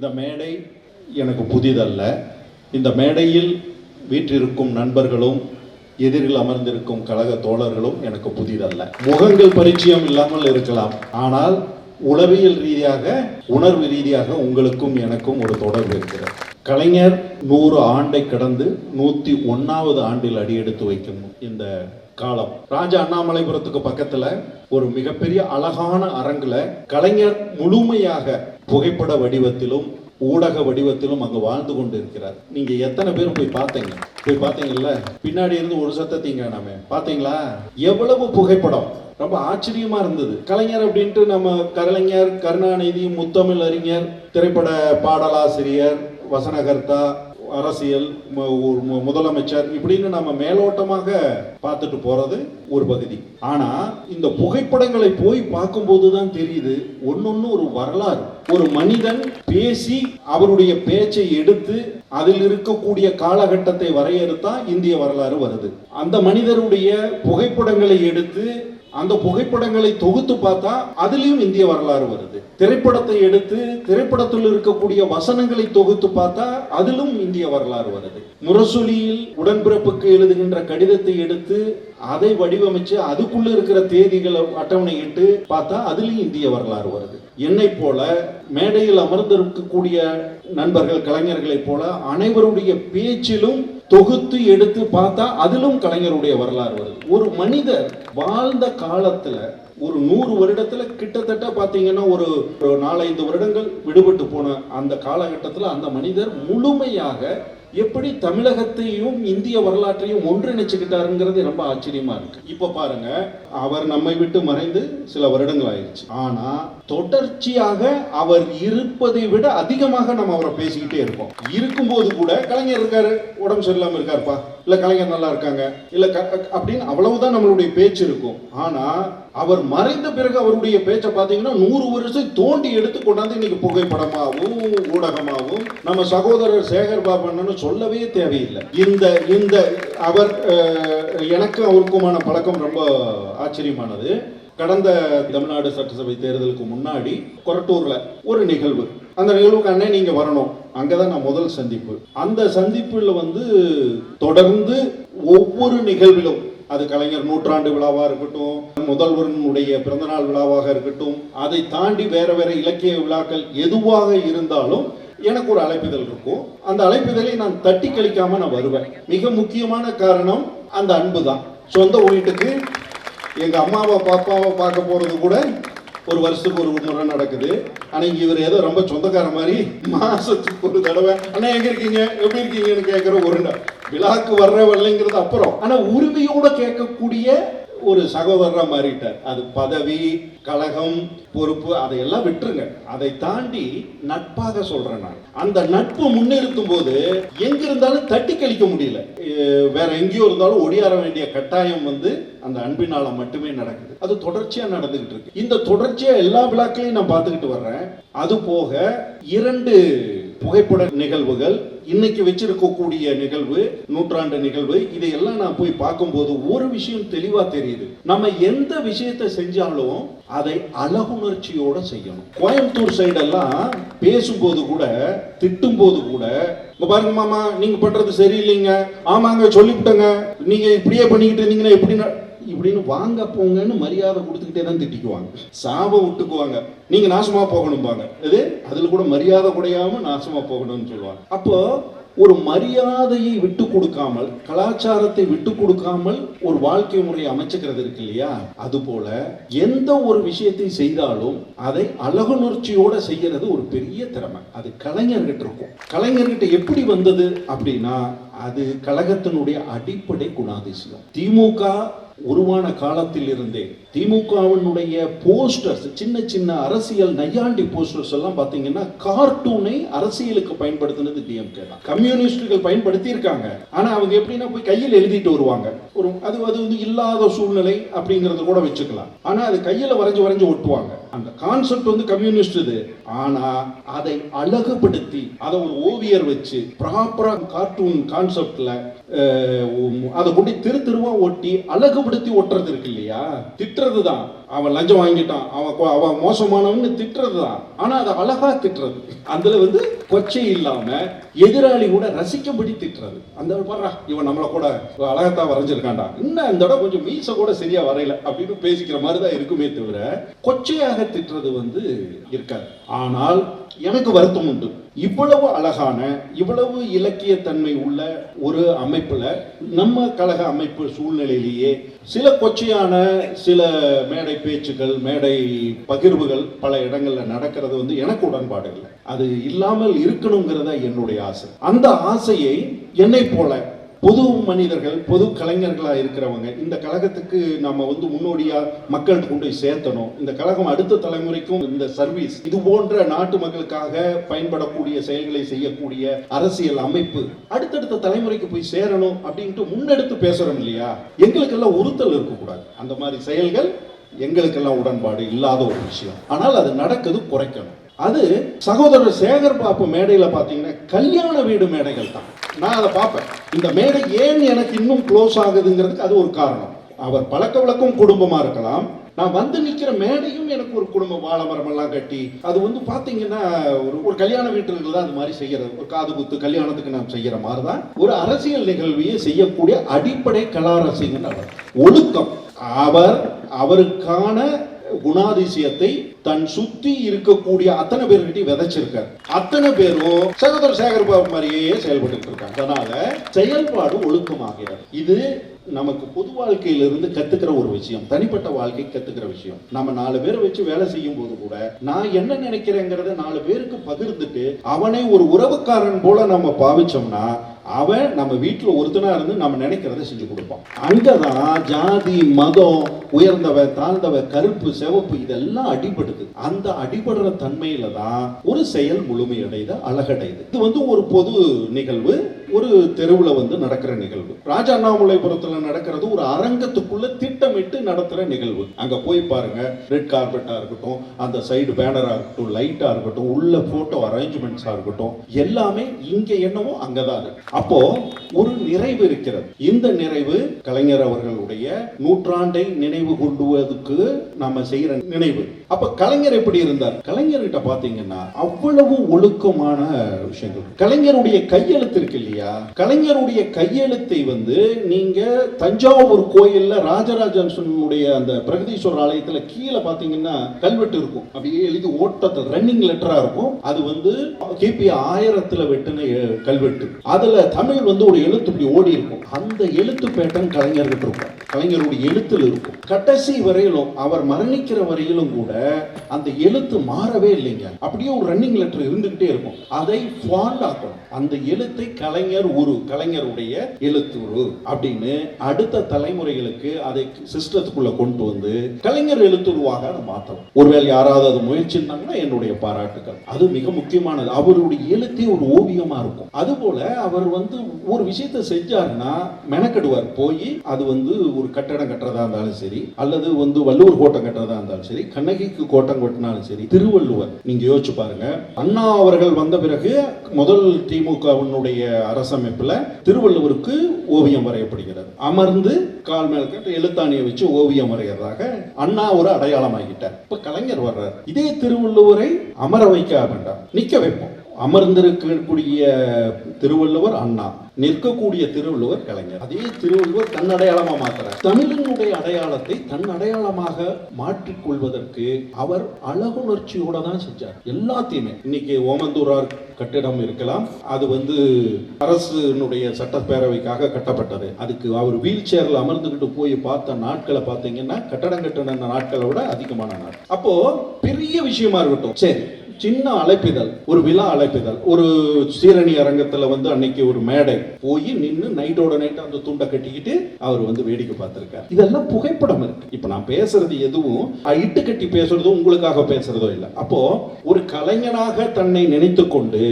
இந்த மேடை எனக்கு புதிதல்ல. இந்த மேடையில் வீற்றிருக்கும் நண்பர்களும் எதிரில் அமர்ந்திருக்கும் கழக தோழர்களும் எனக்கு புதிதல்ல. முகங்கள் பரிச்சயம் இல்லாமல் இருக்கலாம். ஆனால் உளவியல் ரீதியாக உணர்வு ரீதியாக உங்களுக்கும் எனக்கும் ஒரு தொடர்பு இருக்கிறது. கலைஞர் நூறு ஆண்டை கடந்து நூத்தி ஒன்னாவது ஆண்டில் அடியெடுத்து வைக்கும் இந்த காலம். ராஜா அண்ணாமலைபுரத்துக்கு பக்கத்துல ஒரு மிகப்பெரிய அழகான அரங்குல கலைஞர் முழுமையாக புகைப்பட வடிவத்திலும் ஊடக வடிவத்திலும் அங்க வாழ்ந்து கொண்டு இருக்கிறார் நீங்க எத்தனை பேர் போய் பார்த்தீங்க? போய் பார்த்தீங்கல்ல? பின்னாடி இருந்து ஒரு சத்தத்தீங்க நாம பார்த்தீங்களா? எவ்வளவு புகைப்படம்? ரொம்ப ஆச்சரியமா இருந்தது. கலைஞர் அப்படின்ட்டு நம்ம கலைஞர் கருணாநிதி முத்தமிழ் அறிஞர் திரைப்பட பாடலாசிரியர் வசனகர்த்தா அரசியல் மு- முதலமைச்சர் இப்படின்னு நம்ம மேலோட்டமாக பார்த்துட்டு போறது ஒரு பகுதி. ஆனா இந்த புகைப்படங்களை போய் பார்க்கும்போது தான் தெரியுது ஒன்னொன்னு ஒரு வரலாறு. ஒரு மனிதன் பேசி அவருடைய பேச்சை எடுத்து அதில் இருக்கக்கூடிய காலகட்டத்தை வரையறுத்தா இந்திய வரலாறு வருது. அந்த மனிதருடைய புகைப்படங்களை எடுத்து அந்த புகைப்படங்களை தொகுத்து பார்த்தா அதுலயும் இந்திய வரலாறு வருது. திரைப்படத்தை எடுத்து திரைப்படத்தில் இருக்கக்கூடிய வசனங்களை தொகுத்து பார்த்தா அதிலும் இந்திய வரலாறு வருது. முரசொலியில் உடன்பிறப்புக்கு எழுதுகின்ற கடிதத்தை எடுத்து அதை வடிவமைச்சு அதுக்குள்ள இருக்கிற தேதிகளை அட்டவணையிட்டு பார்த்தா அதுலயும் இந்திய வரலாறு வருது. என்னை போல மேடையில் அமர்ந்திருக்கக்கூடிய நண்பர்கள் கலைஞர்களைப் போல அனைவருடைய பேச்சிலும் தொகுத்து எடுத்து பார்த்தா அதிலும் கலைஞருடைய வரலாறு வருது. ஒரு மனிதர் வாழ்ந்த காலத்துல ஒரு நூறு வருடத்துல கிட்டத்தட்ட பாத்தீங்கன்னா ஒரு நாலஞ்சு வருடங்கள் விடுபட்டு போன அந்த காலகட்டத்தில் அந்த மனிதர் முழுமையாக எப்படி தமிழகத்தையும் இந்திய வரலாற்றையும் ஒன்றிணைச்சுக்கிட்டாருங்கிறது ரொம்ப ஆச்சரியமா இருக்கு. இப்ப பாருங்க அவர் நம்மை விட்டு மறைந்து சில வருடங்கள் ஆயிடுச்சு ஆனா தொடர்ச்சியாக அவர் இருப்பதை விட அதிகமாக நம்ம அவரை பேசிக்கிட்டே இருப்போம். இருக்கும்போது கூட கலைஞர் இருக்காரு உடம்பு சரியில்லாம இருக்காருப்பா. இல்ல கலைஞர் நல்லா இருக்காங்க. இல்ல க- அப்படின்னு அவ்வளவுதான் நம்மளுடைய பேச்சு இருக்கும். ஆனா அவர் மறைந்த பிறகு அவருடைய பேச்சை பார்த்தீங்கன்னா நூறு வருஷம் தோண்டி எடுத்து கொண்டாந்து இன்னைக்கு புகைப்படமாகவும் ஊடகமாகவும் நம்ம சகோதரர் சேகர் பாபண்ணன்னு சொல்லவே தேவையில்லை. இந்த இந்த அவர் எனக்கு அவருக்குமான பழக்கம் ரொம்ப ஆச்சரியமானது. கடந்த தமிழ்நாடு சட்டசபை தேர்தலுக்கு முன்னாடி கொரட்டூர்ல ஒரு நிகழ்வு. அந்த நிகழ்வுக்கு அண்ணே நீங்க வரணும். அங்கதான் நான் முதல் சந்திப்பு. அந்த சந்திப்புல வந்து தொடர்ந்து ஒவ்வொரு நிகழ்விலும் அது கலைஞர் நூற்றாண்டு விழாவாக இருக்கட்டும் முதல்வரனுடைய பிறந்தநாள் விழாவாக இருக்கட்டும் அதை தாண்டி வேற வேற இலக்கிய விழாக்கள் எதுவாக இருந்தாலும் எனக்கு ஒரு அழைப்பிதழ் இருக்கும். அந்த அழைப்பிதழை நான் தட்டி கழிக்காம நான் வருவேன். மிக முக்கியமான காரணம் அந்த அன்பு தான். சொந்த வீட்டுக்கு எங்க அம்மாவை பாப்பாவை பார்க்க போறது கூட ஒரு வருஷத்துக்கு ஒரு முறை நடக்குது. ஆனா இங்க இவர் ஏதோ ரொம்ப சொந்தக்கார மாதிரி மாசத்துக்கு ஒரு தடவை அண்ணா எங்க இருக்கீங்க? எப்படி இருக்கீங்கன்னு கேட்கிற ஒரு விழாக்கு வர்ற வரலைங்கிறது அப்புறம். ஆனா உரிமையோட கேட்கக்கூடிய ஒரு சகோதரரா மாறிட்டார். அது பதவி கழகம் பொறுப்பு அதையெல்லாம் விட்டுருங்க. அதை தாண்டி நட்பாக சொல்றேன் நான். அந்த நட்பு முன்னிறுத்தும் போது எங்க இருந்தாலும் தட்டி கழிக்க முடியல. வேற எங்கேயோ இருந்தாலும் ஒடியார வேண்டிய கட்டாயம் வந்து அந்த அன்பினால மட்டுமே நடக்குது. அது தொடர்ச்சியா நடந்துகிட்டு இருக்கு. இந்த தொடர்ச்சியா எல்லா விழாக்களையும் நான் பார்த்துக்கிட்டு வர்றேன். அது போக இரண்டு புகைப்பட நிகழ்வுகள் இன்னைக்கு வச்சிருக்கக்கூடிய நிகழ்வு நூற்றாண்டு நிகழ்வு இதையெல்லாம் நான் போய் பார்க்கும்போது ஒரு விஷயம் தெளிவா தெரியுது. நம்ம எந்த விஷயத்தை செஞ்சாலும் அதை அழகுணர்ச்சியோட செய்யணும். கோயம்புத்தூர் சைடெல்லாம் பேசும்போது கூட திட்டும் போது கூட இங்க பாருங்க மாமா நீங்க பண்றது சரியில்லைங்க. ஆமாங்க சொல்லிவிட்டங்க. நீங்க இப்படியே பண்ணிக்கிட்டு இருந்தீங்கன்னா எப்படி இப்படின்னு வாங்க போங்கன்னு மரியாதை கொடுத்துக்கிட்டே தான் திட்டிக்குவாங்க. சாபம் விட்டுக்குவாங்க. நீங்க நாசமா போகணும்பாங்க. இது அதுல கூட மரியாதை குறையாம நாசமா போகணும்னு சொல்லுவாங்க. அப்போ ஒரு மரியாதையை விட்டு கொடுக்காமல் கலாச்சாரத்தை விட்டு கொடுக்காமல் ஒரு வாழ்க்கை முறையை அமைச்சுக்கிறது இருக்கு இல்லையா? அது போல எந்த ஒரு விஷயத்தை செய்தாலும் அதை அழகுணர்ச்சியோட செய்யறது ஒரு பெரிய திறமை. அது கலைஞர்கிட்ட இருக்கும். கலைஞர்கிட்ட எப்படி வந்தது அப்படின்னா அது கழகத்தினுடைய அடிப்படை குணாதிசயம். திமுக உருவான காலத்தில் இருந்தே திமுகவினுடைய போஸ்டர்ஸ் சின்ன சின்ன அரசியல் நையாண்டி போஸ்டர்ஸ் எல்லாம் பாத்தீங்கன்னா கார்ட்டூனை அரசியலுக்கு பயன்படுத்தினது டிஎம்கே தான். கம்யூனிஸ்டுகள் பயன்படுத்தி இருக்காங்க ஆனா அவங்க எப்படின்னா போய் கையில் எழுதிட்டு வருவாங்க. ஒரு அது அது வந்து இல்லாத சூழ்நிலை அப்படிங்கறத கூட வச்சுக்கலாம். ஆனா அது கையில வரைஞ்சு வரைஞ்சு ஒட்டுவாங்க. அந்த கான்செப்ட் வந்து கம்யூனிஸ்ட் இது. ஆனா அதை அழகுபடுத்தி அதை ஒரு ஓவியர் வச்சு ப்ராப்பரா கார்ட்டூன் கான்செப்ட்ல அதை கொண்டு திரு திருவா ஒட்டி அழகுபடுத்தி ஒட்டுறது இருக்கு இல்லையா? திட்டுறது தான் அவன் லஞ்சம் வாங்கிட்டான். அவன் அவன் மோசமானவன்னு திட்டுறது தான் ஆனா அதை அழகா திட்டுறது. அதுல வந்து கொச்சை இல்லாம எதிராளி கூட ரசிக்கபடி திட்டுறது. அந்த பாடுறா இவன் நம்மளை கூட அழகத்தான் வரைஞ்சிருக்கான்டா. இன்னும் அந்த இடம் கொஞ்சம் மீச கூட சரியா வரையல அப்படின்னு பேசிக்கிற மாதிரி தான் இருக்குமே தவிர கொச்சையாக திட்டுறது வந்து இருக்காது. ஆனால் எனக்கு வருத்தம் உண்டு. இவ்வளவு அழகான இவ்வளவு இலக்கிய தன்மை உள்ள ஒரு அமைப்புல நம்ம கழக அமைப்பு சூழ்நிலையிலேயே சில கொச்சையான சில மேடை பேச்சுக்கள் மேடை பகிர்வுகள் பல இடங்கள்ல நடக்கிறது வந்து எனக்கு உடன்பாடு இல்லை. அது இல்லாமல் இருக்கணுங்கிறத என்னுடைய ஆசை. அந்த ஆசையை என்னை போல பொது மனிதர்கள் பொது கலைஞர்களாக இருக்கிறவங்க இந்த கழகத்துக்கு நம்ம வந்து முன்னோடியாக மக்கள்கிட்ட கொண்டு போய் சேர்த்தணும். இந்த கழகம் அடுத்த தலைமுறைக்கும் இந்த சர்வீஸ் இது போன்ற நாட்டு மக்களுக்காக பயன்படக்கூடிய செயல்களை செய்யக்கூடிய அரசியல் அமைப்பு அடுத்தடுத்த தலைமுறைக்கு போய் சேரணும் அப்படின்ட்டு முன்னெடுத்து பேசுகிறோம் இல்லையா? எங்களுக்கெல்லாம் உறுத்தல் இருக்கக்கூடாது. அந்த மாதிரி செயல்கள் எங்களுக்கெல்லாம் உடன்பாடு இல்லாத ஒரு விஷயம். ஆனால் அது நடக்குது குறைக்கணும். அது சகோதரர் சேகர் பாப்பு மேடையில் பார்த்தீங்கன்னா கல்யாண வீடு மேடைகள் தான். நான் அதை பார்ப்பேன். இந்த மேடை ஏன் எனக்கு இன்னும் க்ளோஸ் ஆகுதுங்கிறதுக்கு அது ஒரு காரணம். அவர் பழக்க வழக்கம் குடும்பமாக இருக்கலாம். நான் வந்து நிற்கிற மேடையும் எனக்கு ஒரு குடும்ப வாழமரம் எல்லாம் கட்டி அது வந்து பார்த்தீங்கன்னா ஒரு ஒரு கல்யாண வீட்டுகள் தான் அது மாதிரி செய்யறது. ஒரு காது குத்து கல்யாணத்துக்கு நாம் செய்யற மாதிரி தான் ஒரு அரசியல் நிகழ்வையை செய்யக்கூடிய அடிப்படை கலாரசிகன் அவர். ஒழுக்கம். அவர் அவருக்கான குணாதிசயத்தை தன் சுத்தி இருக்கக்கூடிய அத்தனை பேர்கிட்ட விதைச்சிருக்கார். அத்தனை பேரும் சகோதர சேகர் பாபு மாதிரியே செயல்பட்டு இருக்காங்க. அதனால செயல்பாடு ஒழுக்கமாகிறது. இது நமக்கு பொது வாழ்க்கையிலிருந்து கத்துக்கிற ஒரு விஷயம். தனிப்பட்ட வாழ்க்கை கத்துக்கிற விஷயம். நம்ம நாலு பேரை வச்சு வேலை செய்யும் போது கூட நான் என்ன நினைக்கிறேங்கிறத நாலு பேருக்கு பகிர்ந்துட்டு அவனை ஒரு உறவுக்காரன் போல நம்ம பாவிச்சோம்னா அவன் நம்ம வீட்டில் ஒருத்தனா இருந்து நம்ம நினைக்கிறத செஞ்சு கொடுப்பான். அங்கதான் ஜாதி மதம் உயர்ந்தவ தாழ்ந்தவ கருப்பு சிவப்பு இதெல்லாம் அடிபடுது. அந்த அடிபடுற தன்மையில தான் ஒரு செயல் முழுமையடையுது அழகடையுது இது வந்து ஒரு பொது நிகழ்வு. ஒரு தெருவில் வந்து நடக்கிற நிகழ்வு. ராஜா அண்ணாமலைபுரத்தில் நடக்கிறது ஒரு அரங்கத்துக்குள்ள திட்டமிட்டு நடத்துகிற நிகழ்வு. அங்கே போய் பாருங்க ரெட் கார்பெட்டாக இருக்கட்டும் அந்த சைடு பேனராக இருக்கட்டும் லைட்டாக இருக்கட்டும் உள்ள ஃபோட்டோ அரேஞ்ச்மெண்ட்ஸாக இருக்கட்டும் எல்லாமே இங்கே என்னவோ அங்கதான் இருக்கு. அப்போ ஒரு நிறைவு இருக்கிறது. இந்த நிறைவு கலைஞர் அவர்களுடைய நூற்றாண்டை நினைவு கொண்டுவதற்கு நம்ம செய்கிற நினைவு. அப்ப கலைஞர் எப்படி இருந்தார்? கலைஞர்கிட்ட பாத்தீங்கன்னா அவ்வளவு ஒழுக்கமான விஷயங்கள். கலைஞருடைய கையெழுத்து இருக்கு இல்லையா? கலைஞருடைய கையெழுத்தை வந்து நீங்க தஞ்சாவூர் கோயில்ல ராஜராஜனுடைய அந்த பிரகதீஸ்வரர் ஆலயத்துல கீழே பாத்தீங்கன்னா கல்வெட்டு இருக்கும். அப்படியே எழுதி ஓட்டத்தை ரன்னிங் லெட்டரா இருக்கும். அது வந்து கிபி ஆயிரத்துல வெட்டின கல்வெட்டு. அதுல தமிழ் வந்து ஒரு எழுத்து இப்படி ஓடி இருக்கும். அந்த எழுத்து பேட்டன் கலைஞர்கிட்ட இருக்கும். கலைஞருடைய எழுத்துல இருக்கும். கடைசி வரையிலும் அவர் மரணிக்கிற வரையிலும் கூட அந்த எழுத்து மாறவே இல்லைங்க. அப்படியே ஒரு ரன்னிங் லெட்டர் இருந்துகிட்டே இருக்கும். அதை ஃபாண்ட் ஆக்கணும். அந்த எழுத்தை கலைஞர் உரு கலைஞருடைய எழுத்து உரு அப்படின்னு அடுத்த தலைமுறைகளுக்கு அதை சிஸ்டத்துக்குள்ள கொண்டு வந்து கலைஞர் எழுத்துருவாக அதை மாற்றணும். ஒருவேளை யாராவது அது முயற்சிருந்தாங்கன்னா என்னுடைய பாராட்டுக்கள். அது மிக முக்கியமானது. அவருடைய எழுத்தே ஒரு ஓவியமா இருக்கும். அதுபோல அவர் வந்து ஒரு விஷயத்தை செஞ்சாருன்னா மெனக்கெடுவார். போய் அது வந்து ஒரு கட்டடம் கட்டுறதா இருந்தாலும் சரி அல்லது வந்து வள்ளுவர் கோட்டம் கட்டுறதா இருந்தாலும் சரி கண்ணகி கண்ணகிக்கு கோட்டம் கொட்டினாலும் சரி திருவள்ளுவர் நீங்க யோசிச்சு பாருங்க. அண்ணா அவர்கள் வந்த பிறகு முதல் திமுகவினுடைய அரசமைப்புல திருவள்ளுவருக்கு ஓவியம் வரையப்படுகிறது. அமர்ந்து கால் மேல் கட்டு எழுத்தாணியை வச்சு ஓவியம் வரைகிறதாக அண்ணா ஒரு அடையாளமாகிட்டார். இப்ப கலைஞர் வர்றார். இதே திருவள்ளுவரை அமர வைக்க வேண்டாம். நிக்க வைப்போம். அமர்ந்திருக்கக்கூடிய திருவள்ளுவர் அண்ணா. நிற்கக்கூடிய திருவள்ளுவர் கலைஞர். அதே திருவள்ளுவர் தன் அடையாளமா மாத்துறார். தமிழினுடைய அடையாளத்தை தன் அடையாளமாக மாற்றிக்கொள்வதற்கு அவர் அழகுணர்ச்சியோட தான் செஞ்சார். எல்லாத்தையுமே. இன்னைக்கு ஓமந்தூரார் கட்டிடம் இருக்கலாம். அது வந்து அரசுனுடைய சட்டப்பேரவைக்காக கட்டப்பட்டது. அதுக்கு அவர் வீல் சேர்ல அமர்ந்துகிட்டு போய் பார்த்த நாட்களை பார்த்தீங்கன்னா கட்டடம் கட்டின நாட்களை விட அதிகமான நாள். அப்போ பெரிய விஷயமா இருக்கட்டும். சரி. சின்ன அழைப்பிதழ் ஒரு விழா அழைப்பிதழ். ஒரு சீரணி அரங்கத்துல வந்து அன்னைக்கு ஒரு மேடை. போய் நின்று நைட்டோட நைட் அந்த துண்டை கட்டிக்கிட்டு அவர் வந்து வேடிக்கை பார்த்திருக்காரு. இதெல்லாம் புகைப்படம் இருக்கு. இப்ப நான் பேசுறது எதுவும் இட்டு கட்டி பேசுறதும் உங்களுக்காக பேசுறதோ இல்லை. அப்போ ஒரு கலைஞனாக தன்னை நினைத்து கொண்டு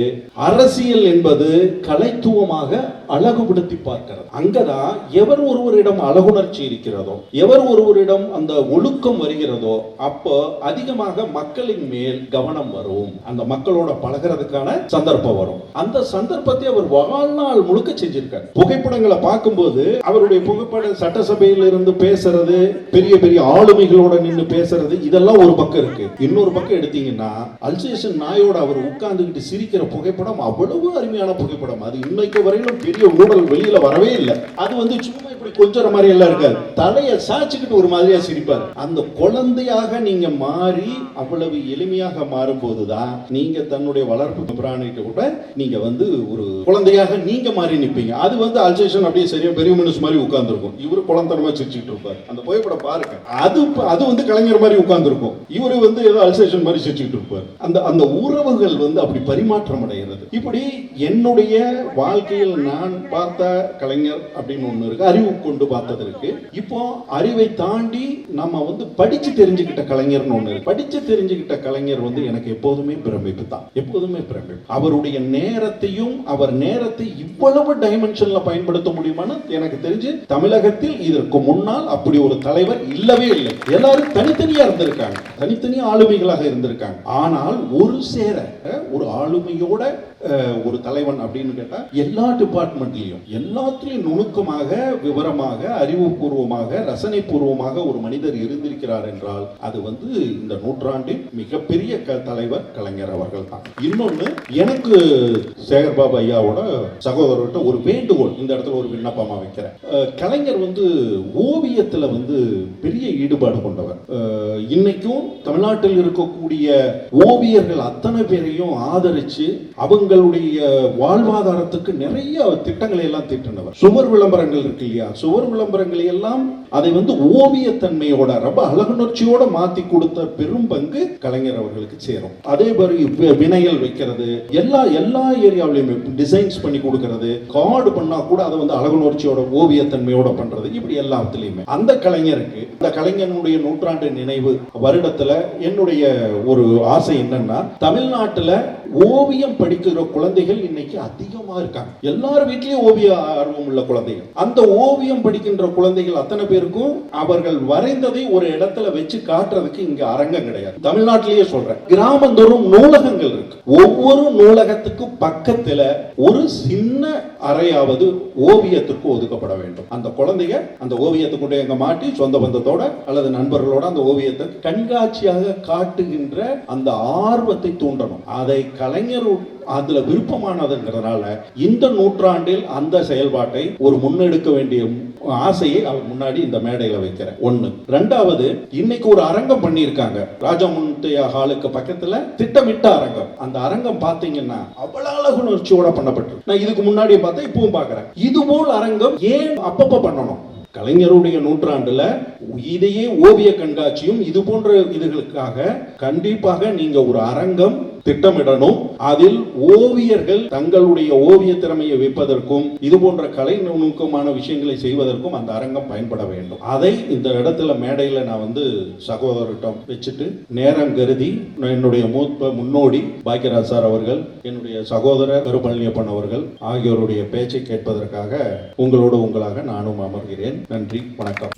அரசியல் என்பது கலைத்துவமாக அழகுபடுத்தி பார்க்கிறது. அங்கதான் எவர் ஒருவரிடம் அழகுணர்ச்சி இருக்கிறதோ எவர் ஒருவரிடம் அந்த ஒழுக்கம் வருகிறதோ அப்போ அதிகமாக மக்களின் மேல் கவனம் வரும். அந்த மக்களோட பழகிறதுக்கான சந்தர்ப்பம் வரும். அந்த சந்தர்ப்பத்தை அவர் வாழ்நாள் முழுக்க செஞ்சிருக்கார். புகைப்படங்களை பார்க்கும்போது அவருடைய புகைப்பட சட்டசபையில் இருந்து பேசுறது பெரிய பெரிய ஆளுமைகளோட நின்று பேசுறது இதெல்லாம் ஒரு பக்கம் இருக்கு. இன்னொரு பக்கம் எடுத்தீங்கன்னா அல்சேஷன் நாயோட அவர் உட்கார்ந்துகிட்டு சிரிக்கிற புகைப்படம் அவ்வளவு அருமையான புகைப்படம். அது இன்னைக்கு வரையிலும் பெரிய ஊழல் வெளியில வரவே இல்லை. அது வந்து சும்மா இப்படி கொஞ்சம் மாதிரி எல்லாம் இருக்காது. தலையை சாய்ச்சிக்கிட்டு ஒரு மாதிரியா சிரிப்பார். அந்த குழந்தையாக நீங்க மாறி அவ்வளவு எளிமையாக மாறும்போதுதான் நீங்க தன்னுடைய வளர்ப்பு பிராணிகிட்ட கூட நீங்க வந்து ஒரு குழந்தையாக நீங்க மாறி நிற்பீங்க அது வந்து அல்சேஷன் அப்படியே சரியா பெரிய மனுஷன் மாதிரி உட்கார்ந்துருக்கும். இவரு குழந்தனமா சிரிச்சுட்டு இருப்பார். அந்த புகைப்படம் பாருங்க. அது அது வந்து கலைஞர் மாதிரி உட்கார்ந்துருக்கும். இவரு வந்து ஏதோ அல்சேஷன் மாதிரி சிரிச்சுட்டு இருப்பார். அந்த அந்த உறவுகள் வந்து அப்படி பரிமாற்றம் அடைகிறது. இப்படி என்னுடைய வாழ்க்கையில் நான் பார்த்த கலைஞர் அப்படின்னு ஒன்று இருக்கு. அறிவு கொண்டு பார்த்தது இருக்கு இப்போ அறிவை தாண்டி நம்ம வந்து படிச்சு தெரிஞ்சுக்கிட்ட கலைஞர்னு ஒண்ணு படிச்சு தெரிஞ்சுக்கிட்ட கலைஞர் வந்து எனக்கு எப்போதுமே பிரமிப்பு தான். எப்போதுமே பிரமிப்பு. அவருடைய நேரத்தையும் அவர் நேரத்தை இவ்வளவு டைமென்ஷன்ல பயன்படுத்த முடியுமான்னு எனக்கு தெரிஞ்சு தமிழகத்தில் இதற்கு முன்னால் அப்படி ஒரு தலைவர் இல்லவே இல்லை. எல்லாரும் தனித்தனியா இருந்திருக்காங்க. தனித்தனி ஆளுமைகளாக இருந்திருக்காங்க. ஆனால் ஒரு சேர ஒரு ஆளுமையோட ஒரு தலைவன் அப்படின்னு கேட்டால் எல்லா டிபார்ட்மெண்ட்லயும் எல்லாத்துலேயும் நுணுக்கமாக விவரமாக அறிவுபூர்வமாக ரசனை பூர்வமாக ஒரு மனிதர் இருந்திருக்கிறார் என்றால் அது வந்து இந்த நூற்றாண்டின் மிகப்பெரிய க- தலைவர் கலைஞர் அவர்கள் தான் இன்னொன்னு எனக்கு சேகர்பாபு ஐயாவோட சகோதரர்கிட்ட ஒரு வேண்டுகோள் இந்த இடத்துல ஒரு விண்ணப்பமாக வைக்கிறேன் கலைஞர் வந்து ஓவியத்தில் வந்து பெரிய ஈடுபாடு கொண்டவர். இன்னைக்கும் தமிழ்நாட்டில் இருக்கக்கூடிய ஓவியர்கள் அத்தனை பேரையும் ஆதரிச்சு அவங்களுடைய வாழ்வாதாரத்துக்கு நிறைய திட்டங்களை எல்லாம் தீட்டினவர். சுவர் விளம்பரங்கள் இருக்கு இல்லையா? சுவர் விளம்பரங்களை எல்லாம் அதை வந்து ஓவியத்தன்மையோட ரொம்ப அழகுணர்ச்சியோட மாத்தி கொடுத்த பெரும் பங்கு கலைஞர் அவர்களுக்கு சேரும். அதே மாதிரி வினைகள் வைக்கிறது. எல்லா எல்லா ஏரியாவிலையுமே டிசைன்ஸ் பண்ணி கொடுக்கறது. கார்டு பண்ணா கூட அதை வந்து அழகுணர்ச்சியோட ஓவியத்தன்மையோட பண்றது. இப்படி எல்லாத்துலயுமே. அந்த கலைஞருக்கு அந்த கலைஞனுடைய நூற்றாண்டு நினைவு வருடத்துல என்னுடைய ஒரு ஆசை என்னன்னா தமிழ்நாட்டுல ஓவியம் படிக்கிற குழந்தைகள் இன்னைக்கு அதிகமா இருக்காங்க. எல்லார் வீட்லயும் ஓவிய ஆர்வம் உள்ள குழந்தைகள். அந்த ஓவியம் படிக்கின்ற குழந்தைகள் அத்தனை பேருக்கும் அவர்கள் வரைந்ததை ஒரு இடத்துல வச்சு காட்டுறதுக்கு இங்க அரங்கம் கிடையாது. தமிழ்நாட்டிலேயே சொல்றேன். கிராமந்தோறும் நூலகங்கள் இருக்கு. ஒவ்வொரு நூலகத்துக்கு பக்கத்துல ஒரு சின்ன அறையாவது ஓவியத்திற்கு ஒதுக்கப்பட வேண்டும். அந்த குழந்தைங்க அந்த ஓவியத்துக்குள்ளே எங்க மாட்டி சொந்த பந்தத்தோட அல்லது நண்பர்களோட அந்த ஓவியத்தை கண்காட்சியாக காட்டுகின்ற அந்த ஆர்வத்தை தூண்டணும். அதை கலைஞர் அதுல விருப்பமானதுங்கிறதுனால இந்த நூற்றாண்டில் அந்த செயல்பாட்டை ஒரு முன்னெடுக்க வேண்டிய ஆசையை அவர் முன்னாடி இந்த மேடையில வைக்கிறேன் ஒண்ணு. ரெண்டாவது இன்னைக்கு ஒரு அரங்கம் பண்ணியிருக்காங்க. ராஜாமுத்தையா ஹாலுக்கு பக்கத்துல திட்டமிட்ட அரங்கம். அந்த அரங்கம் பாத்தீங்கன்னா அவ்வளவு அழகுணர்ச்சியோட பண்ணப்பட்டு நான் இதுக்கு முன்னாடியே பார்த்தா இப்பவும் பாக்குறேன் இது போல் அரங்கம் ஏன் அப்பப்ப பண்ணணும்? கலைஞருடைய நூற்றாண்டுல இதையே ஓவிய கண்காட்சியும் இது போன்ற இதுகளுக்காக கண்டிப்பாக நீங்க ஒரு அரங்கம் திட்டமிடணும். அதில் ஓவியர்கள் தங்களுடைய ஓவிய திறமையை வைப்பதற்கும் இது போன்ற கலை நுணுக்கமான விஷயங்களை செய்வதற்கும் அந்த அரங்கம் பயன்பட வேண்டும். அதை இந்த இடத்துல மேடையில நான் வந்து சகோதரிடம் வச்சுட்டு நேரம் கருதி நான் என்னுடைய மூத்த முன்னோடி பாக்கியராஜ் சார் அவர்கள் என்னுடைய சகோதரர் கருபழனியப்பன் அவர்கள் ஆகியோருடைய பேச்சை கேட்பதற்காக உங்களோடு உங்களாக நானும் அமர்கிறேன். நன்றி வணக்கம்.